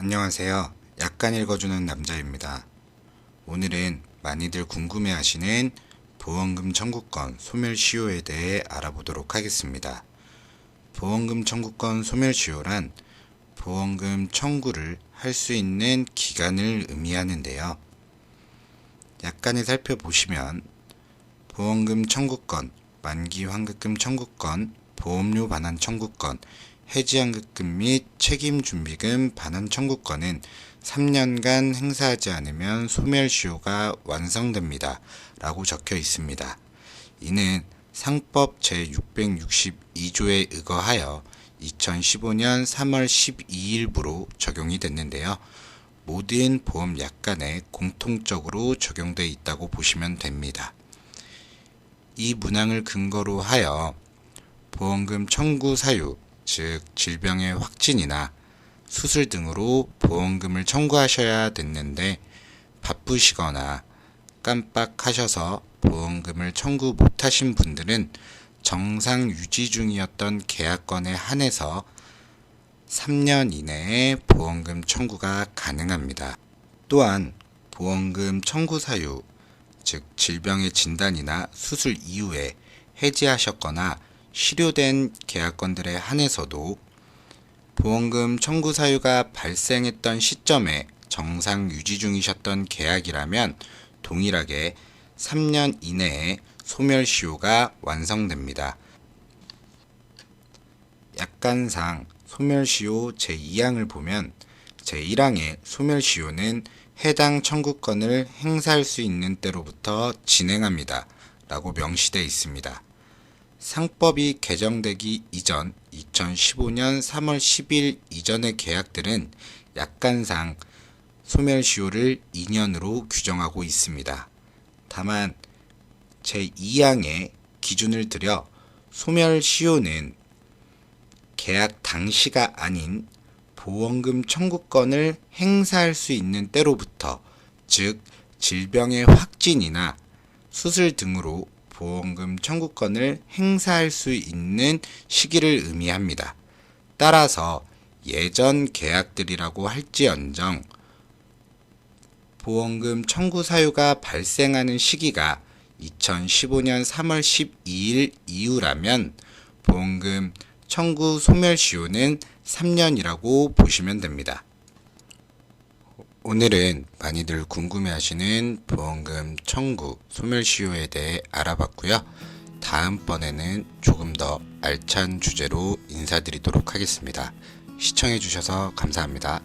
안녕하세요. 약간 읽어주는 남자입니다. 오늘은 많이들 궁금해하시는 보험금 청구권 소멸시효에 대해 알아보도록 하겠습니다. 보험금 청구권 소멸시효란 보험금 청구를 할 수 있는 기간을 의미하는데요. 약간을 살펴보시면 보험금 청구권, 만기 환급금 청구권, 보험료 반환 청구권, 해지환급금 및 책임준비금 반환 청구권은 3년간 행사하지 않으면 소멸시효가 완성됩니다. 라고 적혀 있습니다. 이는 상법 제662조에 의거하여 2015년 3월 12일부로 적용이 됐는데요. 모든 보험 약관에 공통적으로 적용돼 있다고 보시면 됩니다. 이 문항을 근거로 하여 보험금 청구 사유, 즉 질병의 확진이나 수술 등으로 보험금을 청구하셔야 됐는데 바쁘시거나 깜빡하셔서 보험금을 청구 못하신 분들은 정상 유지 중이었던 계약건에 한해서 3년 이내에 보험금 청구가 가능합니다. 또한 보험금 청구 사유, 즉 질병의 진단이나 수술 이후에 해지하셨거나 실효된 계약건들에 한해서도 보험금 청구 사유가 발생했던 시점에 정상 유지 중이셨던 계약이라면 동일하게 3년 이내에 소멸시효가 완성됩니다. 약관상 소멸시효 제2항을 보면 제1항의 소멸시효는 해당 청구권을 행사할 수 있는 때로부터 진행합니다. 라고 명시되어 있습니다. 상법이 개정되기 이전 2015년 3월 10일 이전의 계약들은 약관상 소멸시효를 2년으로 규정하고 있습니다. 다만 제2항의 기준을 들여 소멸시효는 계약 당시가 아닌 보험금 청구권을 행사할 수 있는 때로부터 즉 질병의 확진이나 수술 등으로 보험금 청구권을 행사할 수 있는 시기를 의미합니다. 따라서 예전 계약들이라고 할지언정 보험금 청구 사유가 발생하는 시기가 2015년 3월 12일 이후라면 보험금 청구 소멸시효는 3년이라고 보시면 됩니다. 오늘은 많이들 궁금해하시는 보험금 청구 소멸시효에 대해 알아봤고요. 다음번에는 조금 더 알찬 주제로 인사드리도록 하겠습니다. 시청해주셔서 감사합니다.